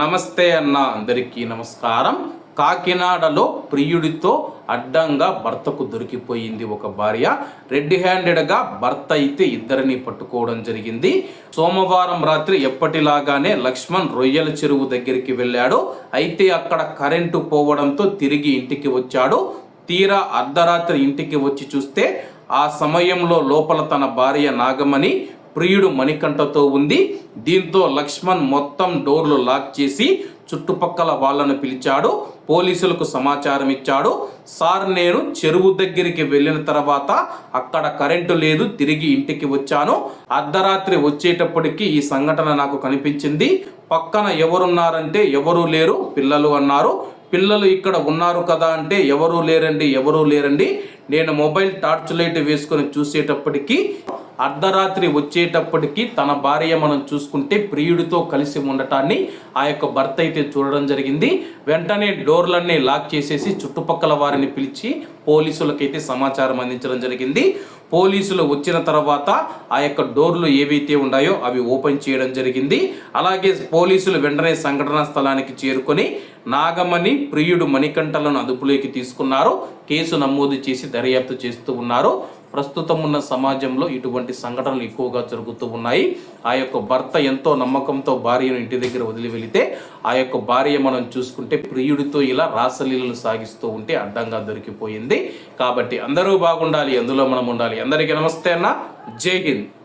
నమస్తే అన్న అందరికీ నమస్కారం. కాకినాడలో ప్రియుడితో అడ్డంగా భర్తకు దొరికిపోయింది ఒక భార్య. రెడ్ హ్యాండెడ్గా భర్త అయితే ఇద్దరిని పట్టుకోవడం జరిగింది. సోమవారం రాత్రి ఎప్పటిలాగానే లక్ష్మణ్ రొయ్యల చెరువు దగ్గరికి వెళ్ళాడు. అయితే అక్కడ కరెంటు పోవడంతో తిరిగి ఇంటికి వచ్చాడు. తీరా అర్ధరాత్రి ఇంటికి వచ్చి చూస్తే ఆ సమయంలో లోపల తన భార్య నాగమణి ప్రియుడు మణికంఠతో ఉంది. దీంతో లక్ష్మణ్ మొత్తం డోర్లు లాక్ చేసి చుట్టుపక్కల వాళ్ళను పిలిచాడు. పోలీసులకు సమాచారం ఇచ్చాడు. సార్ నేను చెరువు దగ్గరికి వెళ్ళిన తర్వాత అక్కడ కరెంటు లేదు తిరిగి ఇంటికి వచ్చాను. అర్ధరాత్రి వచ్చేటప్పటికి ఈ సంఘటన నాకు కనిపించింది. పక్కన ఎవరున్నారంటే ఎవరూ లేరు పిల్లలు అన్నారు. పిల్లలు ఇక్కడ ఉన్నారు కదా అంటే ఎవరూ లేరండి ఎవరూ లేరండి. నేను మొబైల్ టార్చ్ లైట్ వేసుకొని చూసేటప్పటికి అర్ధరాత్రి వచ్చేటప్పటికి తన భార్య మనం చూసుకుంటే ప్రియుడితో కలిసి ఉండటాన్ని ఆ యొక్క భర్త అయితే చూడడం జరిగింది. వెంటనే డోర్లన్నీ లాక్ చేసేసి చుట్టుపక్కల వారిని పిలిచి పోలీసులకైతే సమాచారం అందించడం జరిగింది. పోలీసులు వచ్చిన తర్వాత ఆ యొక్క డోర్లు ఏవైతే ఉన్నాయో అవి ఓపెన్ చేయడం జరిగింది. అలాగే పోలీసులు వెంటనే సంఘటనా స్థలానికి చేరుకొని నాగమణి ప్రియుడు మణికంఠలను అదుపులోకి తీసుకున్నారు. కేసు నమోదు చేసి దర్యాప్తు చేస్తూ ఉన్నారు. ప్రస్తుతం ఉన్న సమాజంలో ఇటువంటి సంఘటనలు ఎక్కువగా జరుగుతూ ఉన్నాయి. ఆ యొక్క భర్త ఎంతో నమ్మకంతో భార్యను ఇంటి దగ్గర వదిలి వెళితే ఆ యొక్క భార్య మనం చూసుకుంటే ప్రియుడితో ఇలా రాసలీలలు సాగిస్తూ ఉంటే అడ్డంగా దొరికిపోయింది. కాబట్టి అందరూ బాగుండాలి అందులో మనం ఉండాలి. అందరికీ నమస్తే అన్న. జై హింద్.